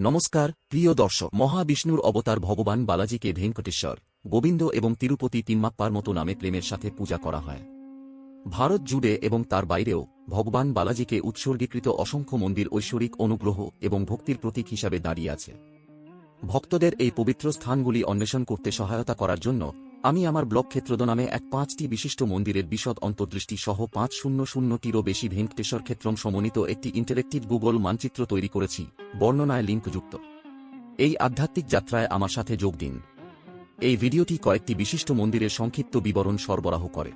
নমস্কার, প্রিয় দর্শক, মহাবিষ্ণুর অবতার ভগবান বালাজিকে ভেঙ্কটেশ্বর, গোবিন্দ এবং তিরুপতি তিনমাপ্পার মতো নামে প্রেমের সাথে পূজা করা হয়। ভারত জুড়ে এবং তার বাইরেও ভগবান বালাজিকে উৎসর্গীকৃত অসংখ্য মন্দির ঐশ্বরিক অনুগ্রহ এবং ভক্তির প্রতীক হিসাবে দাঁড়িয়ে আছে। ভক্তদের এই পবিত্র স্থানগুলি অন্বেষণ করতে সহায়তা করার জন্য আমি আমার ব্লগ ক্ষেত্রদ নামে এক পাঁচটি বিশিষ্ট মন্দিরের বিশদ অন্তর্দৃষ্টি সহ পাঁচ শূন্য শূন্যটিরও বেশি ভেঙ্কটেশ্বর ক্ষেত্রম সমন্বিত একটি ইন্টারেক্টিভ গুগল মানচিত্র তৈরি করেছি, বর্ণনায় লিঙ্কযুক্ত। এই আধ্যাত্মিক যাত্রায় আমার সাথে যোগ দিন। এই ভিডিওটি কয়েকটি বিশিষ্ট মন্দিরের সংক্ষিপ্ত বিবরণ সরবরাহ করে।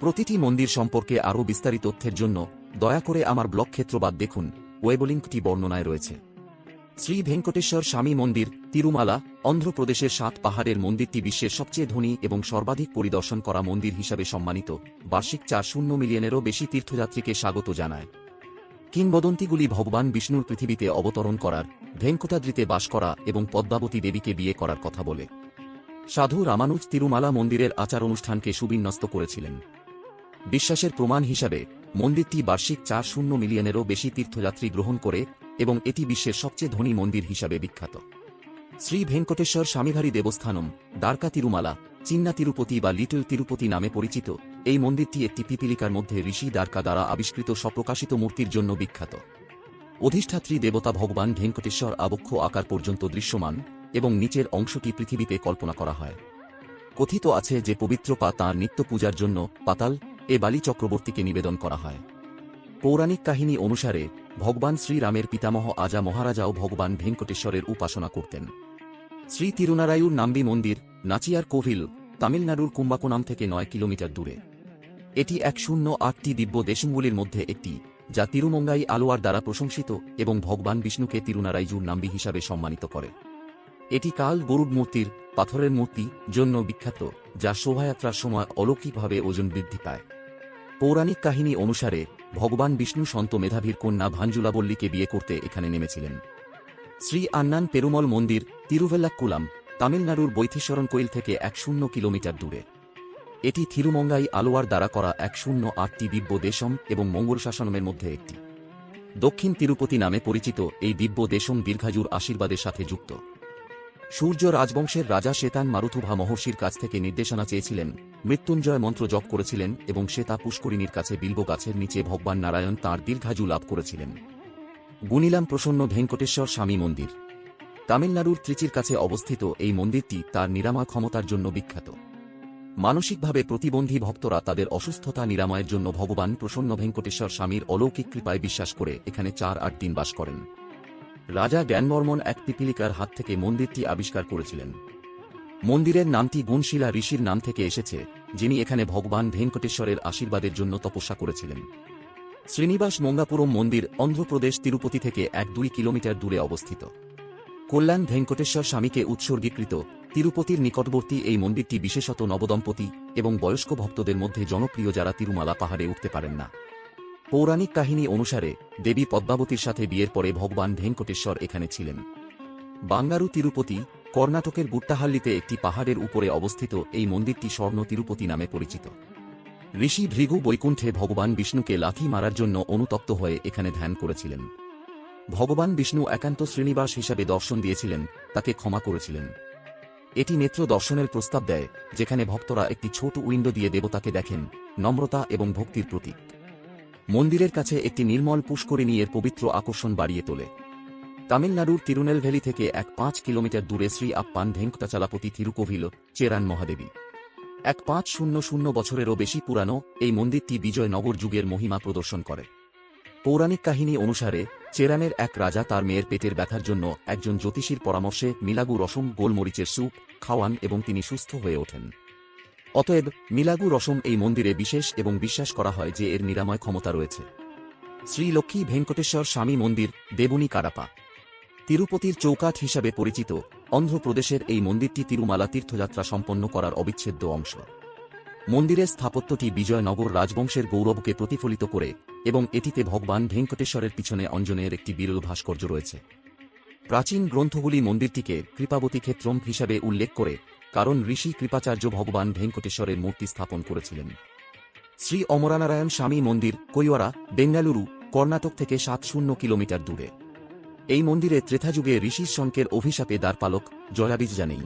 প্রতিটি মন্দির সম্পর্কে আরও বিস্তারিত তথ্যের জন্য দয়া করে আমার ব্লগ ক্ষেত্রবাদ দেখুন, ওয়েবলিঙ্কটি বর্ণনায় রয়েছে। শ্রী ভেঙ্কটেশ্বর স্বামী মন্দির, তিরুমালা অন্ধ্রপ্রদেশের সাত পাহাড়ের মন্দিরটি বিশ্বের সবচেয়ে ধনী এবং সর্বাধিক পরিদর্শন করা মন্দির হিসাবে সম্মানিত। বার্ষিক চার শূন্য মিলিয়নেরও বেশি তীর্থযাত্রীকে স্বাগত জানায়। কিংবদন্তিগুলি ভগবান বিষ্ণুর পৃথিবীতে অবতরণ করার, ভেঙ্কটাদ্রিতে বাস করা এবং পদ্মাবতী দেবীকে বিয়ে করার কথা বলে। সাধু রামানুজ তিরুমালা মন্দিরের আচার অনুষ্ঠানকে সুবিন্যস্ত করেছিলেন। বিশ্বাসের প্রমাণ হিসাবে, মন্দিরটি বার্ষিক চার শূন্য মিলিয়নেরও বেশি তীর্থযাত্রী গ্রহণ করে এবং এটি বিশ্বের সবচেয়ে ধনী মন্দির হিসাবে বিখ্যাত। শ্রী ভেঙ্কটেশ্বর স্বামীভারী দেবস্থানম, দ্বারকা তিরুমালা, চিন্না তিরুপতি বা লিটল তিরুপতি নামে পরিচিত, এই মন্দিরটি একটি পিপিলিকার মধ্যে ঋষি দ্বারকা দ্বারা আবিষ্কৃত স্বপ্রকাশিত মূর্তির জন্য বিখ্যাত। অধিষ্ঠাত্রী দেবতা ভগবান ভেঙ্কটেশ্বর আবক্ষ আকার পর্যন্ত দৃশ্যমান এবং নিচের অংশটি পৃথিবীতে কল্পনা করা হয়। কথিত আছে যে পবিত্র পা তাঁর নিত্য পূজার জন্য পাতাল এ বালি চক্রবর্তীকে নিবেদন করা হয়। পৌরাণিক কাহিনী অনুসারে ভগবান শ্রীরামের পিতামহ আজা মহারাজাও ভগবান ভেঙ্কটেশ্বরের উপাসনা করতেন। শ্রী তিরুনারায়ুর নাম্বি মন্দির, নাচিয়ার কোভিল, তামিলনাড়ুর কুম্বাকোনাম থেকে নয় কিলোমিটার দূরে। এটি এক শূন্য আটটি দিব্য দেশমগুলির মধ্যে একটি, যা তিরুমঙ্গাই আলোয়ার দ্বারা প্রশংসিত এবং ভগবান বিষ্ণুকে তিরুনারাইজুর নাম্বি হিসাবে সম্মানিত করে। এটি কাল গরুড মূর্তির, পাথরের মূর্তি জন্য বিখ্যাত, যা শোভাযাত্রার সময় অলৌকিকভাবে ওজন বৃদ্ধি পায়। পৌরাণিক কাহিনী অনুসারে, ভগবান বিষ্ণু সন্ত মেধাভীর কন্যা ভাঞ্জুলাবল্লীকে বিয়ে করতে এখানে নেমেছিলেন। শ্রী আন্নান পেরুমল মন্দির তিরুভেল্লাকুলাম তামিলনাড়ুর বৈথেশ্বরণ কোইল থেকে এক শূন্য কিলোমিটার দূরে। এটি থিরুমঙ্গাই আলোয়ার দ্বারা করা এক শূন্য আটটি দিব্য দেশম এবং মঙ্গল শাসনমের মধ্যে একটি। দক্ষিণ তিরুপতি নামে পরিচিত এই দিব্য দেশম দীর্ঘাজুর আশীর্বাদের সাথে যুক্ত। সূর্য রাজবংশের রাজা শ্বেতান মারুথুভা মহর্ষির কাছ থেকে নির্দেশনা চেয়েছিলেন, মৃত্যুঞ্জয় মন্ত্র জপ করেছিলেন এবং শ্বেতা পুষ্করিণীর কাছে বিল্ব গাছের নিচে ভগবান নারায়ণ তাঁর দীর্ঘাজু লাভ করেছিলেন। গুনিলাম প্রসন্ন ভেঙ্কটেশ্বর স্বামী মন্দির। তামিলনাড়ুর ত্রিচির কাছে অবস্থিত এই মন্দিরটি তার নিরাময় ক্ষমতার জন্য বিখ্যাত। মানসিকভাবে প্রতিবন্ধী ভক্তরা তাদের অসুস্থতা নিরাময়ের জন্য ভগবান প্রসন্ন ভেঙ্কটেশ্বর স্বামীর অলৌকিক কৃপায় বিশ্বাস করে এখানে চার আট দিন বাস করেন। রাজা জ্ঞানবর্মন এক পিপিলিকার হাত থেকে মন্দিরটি আবিষ্কার করেছিলেন। মন্দিরের নামটি গুণশীলা ঋষির নাম থেকে এসেছে, যিনি এখানে ভগবান ভেঙ্কটেশ্বরের আশীর্বাদের জন্য তপস্যা করেছিলেন। শ্রীনিবাস মঙ্গাপুরম মন্দির অন্ধ্রপ্রদেশ তিরুপতি থেকে এক দুই কিলোমিটার দূরে অবস্থিত। কল্যাণ ভেঙ্কটেশ্বর স্বামীকে উৎসর্গীকৃত তিরুপতির নিকটবর্তী এই মন্দিরটি বিশেষত নবদম্পতি এবং বয়স্ক ভক্তদের মধ্যে জনপ্রিয় যারা তিরুমালা পাহাড়ে উঠতে পারেন না। পৌরাণিক কাহিনী অনুসারে দেবী পদ্মাবতীর সাথে বিয়ের পরে ভগবান ভেঙ্কটেশ্বর এখানে ছিলেন। বাঙ্গারু তিরুপতি কর্ণাটকের গুট্টাহাল্লিতে একটি পাহাড়ের উপরে অবস্থিত এই মন্দিরটি স্বর্ণ তিরুপতি নামে পরিচিত। ঋষি ভৃগু বৈকুণ্ঠে ভগবান বিষ্ণুকে লাথি মারার জন্য অনুতপ্ত হয়ে এখানে ধ্যান করেছিলেন। ভগবান বিষ্ণু একান্ত শ্রীনিবাস হিসাবে দর্শন দিয়েছিলেন, তাকে ক্ষমা করেছিলেন। এটি নেত্র দর্শনের প্রস্তাব দেয়, যেখানে ভক্তরা একটি ছোট উইন্ডো দিয়ে দেবতাকে দেখেন, নম্রতা এবং ভক্তির প্রতীক। মন্দিরের কাছে একটি নির্মল পুষ্করিণী এর পবিত্র আকর্ষণ বাড়িয়ে তোলে। তামিলনাড়ুর তিরুনেলভেলি থেকে এক পাঁচ কিলোমিটার দূরে শ্রী আপ্পান ভেঙ্কটাচালাপতি থিরুকোভিল চেরান মহাদেবী। এক পাঁচ শূন্য শূন্য বছরেরও বেশি পুরানো এই মন্দিরটি বিজয়নগর যুগের মহিমা প্রদর্শন করে। পৌরাণিক কাহিনী অনুসারে, চেরানের এক রাজা তার মেয়ের পেটের ব্যথার জন্য একজন জ্যোতিষীর পরামর্শে মিলাগু রসম গোলমরিচের স্যুপ, খাওয়ান এবং তিনি সুস্থ হয়ে ওঠেন। অতএব, মিলাগু রসম এই মন্দিরে বিশেষ এবং বিশ্বাস করা হয় যে এর নিরাময় ক্ষমতা রয়েছে। শ্রী লক্ষ্মী ভেঙ্কটেশ্বর স্বামী মন্দির, দেবনী কারাপা। তিরুপতির চৌকাঠ হিসাবে পরিচিত অন্ধ্রপ্রদেশের এই মন্দিরটি তিরুমালা তীর্থযাত্রা সম্পন্ন করার অবিচ্ছেদ্য অংশ। মন্দিরের স্থাপত্যটি বিজয়নগর রাজবংশের গৌরবকে প্রতিফলিত করে এবং এটিতে ভগবান ভেঙ্কটেশ্বরের পিছনে অঞ্জনের একটি বিরল ভাস্কর্য রয়েছে। প্রাচীন গ্রন্থগুলি মন্দিরটিকে কৃপাবতী ক্ষেত্রম হিসাবে উল্লেখ করে কারণ ঋষি কৃপাচার্য ভগবান ভেঙ্কটেশ্বরের মূর্তি স্থাপন করেছিলেন। শ্রী অমরানারায়ণ স্বামী মন্দির, কৈওয়ারা, বেঙ্গালুরু, কর্ণাটক থেকে সাত শূন্য কিলোমিটার দূরে। এই মন্দিরে ত্রেথাযুগে ঋষি শঙ্কের অভিশাপে দ্বারপালক জয়াবীজা জানেই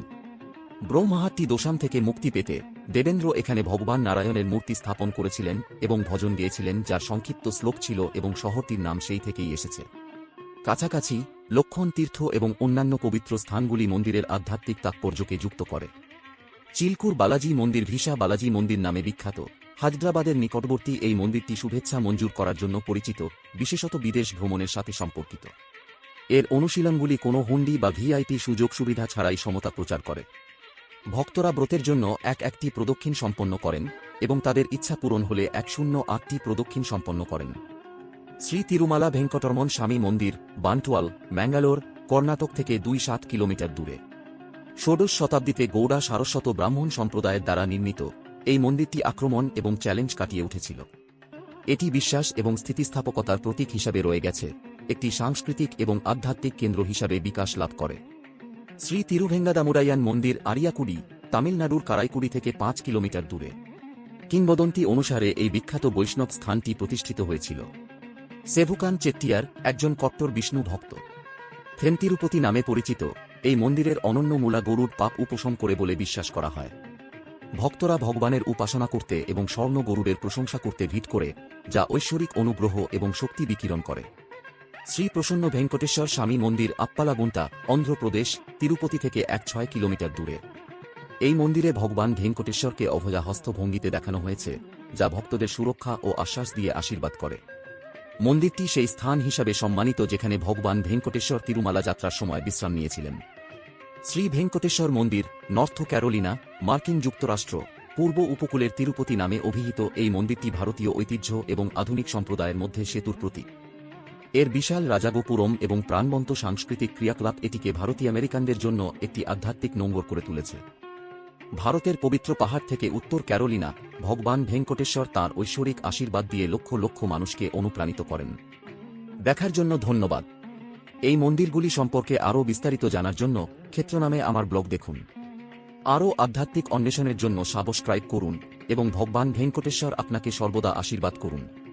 ব্রহ্মাহাট্টি দোষাম থেকে মুক্তি পেতে দেবেন্দ্র এখানে ভগবান নারায়ণের মূর্তি স্থাপন করেছিলেন এবং ভজন গেয়েছিলেন, যার সংক্ষিপ্ত শ্লোক ছিল এবং শহরটির নাম সেই থেকেই এসেছে। কাছাকাছি লক্ষণ তীর্থ এবং অন্যান্য পবিত্র স্থানগুলি মন্দিরের আধ্যাত্মিক তাৎপর্যকে যুক্ত করে। চিলকুর বালাজি মন্দির ভিসা বালাজি মন্দির নামে বিখ্যাত। হায়দ্রাবাদের নিকটবর্তী এই মন্দিরটি শুভেচ্ছা মঞ্জুর করার জন্য পরিচিত, বিশেষত বিদেশ ভ্রমণের সাথে সম্পর্কিত। এর অনুশীলনগুলি কোনো হুন্ডি বা ভিআইপি সুযোগ সুবিধা ছাড়াই সমতা প্রচার করে। ভক্তরা ব্রতের জন্য এক একটি প্রদক্ষিণ সম্পন্ন করেন এবং তাদের ইচ্ছা পূরণ হলে এক শূন্য আটটি প্রদক্ষিণ সম্পন্ন করেন। শ্রী তিরুমালা ভেঙ্কটরমন স্বামী মন্দির বান্টওয়াল ম্যাঙ্গালোর, কর্ণাটক থেকে দুই সাত কিলোমিটার দূরে। ষোড়শ শতাব্দীতে গৌড়া সারস্বত ব্রাহ্মণ সম্প্রদায়ের দ্বারা নির্মিত এই মন্দিরটি আক্রমণ এবং চ্যালেঞ্জ কাটিয়ে উঠেছিল। এটি বিশ্বাস এবং স্থিতিস্থাপকতার প্রতীক হিসাবে রয়ে গেছে। একটি সাংস্কৃতিক এবং আধ্যাত্মিক কেন্দ্র হিসাবে বিকাশ লাভ করে। শ্রী তিরুভেঙ্গাদামুরাইয়ান মন্দির আরিয়াকুড়ি, তামিলনাড়ুর কারাইকুড়ি থেকে পাঁচ কিলোমিটার দূরে। কিংবদন্তি অনুসারে এই বিখ্যাত বৈষ্ণব স্থানটি প্রতিষ্ঠিত হয়েছিল। সেভুকান চেট্টিয়ার একজন কট্টর বিষ্ণু ভক্ত। থেমতিরুপতি নামে পরিচিত, এই মন্দিরের অনন্য মূলা গরুর পাপ উপশম করে বলে বিশ্বাস করা হয়। ভক্তরা ভগবানের উপাসনা করতে এবং স্বর্ণ গরুরের প্রশংসা করতে ভিট করে, যা ঐশ্বরিক অনুগ্রহ এবং শক্তি বিকিরণ করে। শ্রী প্রসন্ন ভেঙ্কটেশ্বর স্বামী মন্দির আপ্পালাগুন্টা, অন্ধ্রপ্রদেশ, তিরুপতি থেকে এক ছয় কিলোমিটার দূরে। এই মন্দিরে ভগবান ভেঙ্কটেশ্বরকে অভয়া হস্তভঙ্গিতে দেখানো হয়েছে, যা ভক্তদের সুরক্ষা ও আশ্বাস দিয়ে আশীর্বাদ করে। মন্দিরটি সেই স্থান হিসাবে সম্মানিত যেখানে ভগবান ভেঙ্কটেশ্বর তিরুমালা যাত্রার সময় বিশ্রাম নিয়েছিলেন। শ্রী ভেঙ্কটেশ্বর মন্দির, নর্থ ক্যারোলিনা, মার্কিন যুক্তরাষ্ট্র, পূর্ব উপকূলের তিরুপতি নামে অভিহিত এই মন্দিরটি ভারতীয় ঐতিহ্য এবং আধুনিক সম্প্রদায়ের মধ্যে সেতুর প্রতীক। এর বিশাল রাজাগোপুরম এবং প্রাণবন্ত সাংস্কৃতিক ক্রিয়াকলাপ এটিকে ভারতীয় আমেরিকানদের জন্য একটি আধ্যাত্মিক নোঙ্গর করে তুলেছে। ভারতের পবিত্র পাহাড় থেকে উত্তর ক্যারোলিনা, ভগবান ভেঙ্কটেশ্বর তাঁর ঐশ্বরিক আশীর্বাদ দিয়ে লক্ষ লক্ষ মানুষকে অনুপ্রাণিত করেন। দেখার জন্য ধন্যবাদ। এই মন্দিরগুলি সম্পর্কে আরও বিস্তারিত জানার জন্য ক্ষেত্র নামে আমার ব্লগ দেখুন। আরও আধ্যাত্মিক অন্বেষণের জন্য সাবস্ক্রাইব করুন এবং ভগবান ভেঙ্কটেশ্বর আপনাকে সর্বদা আশীর্বাদ করুন।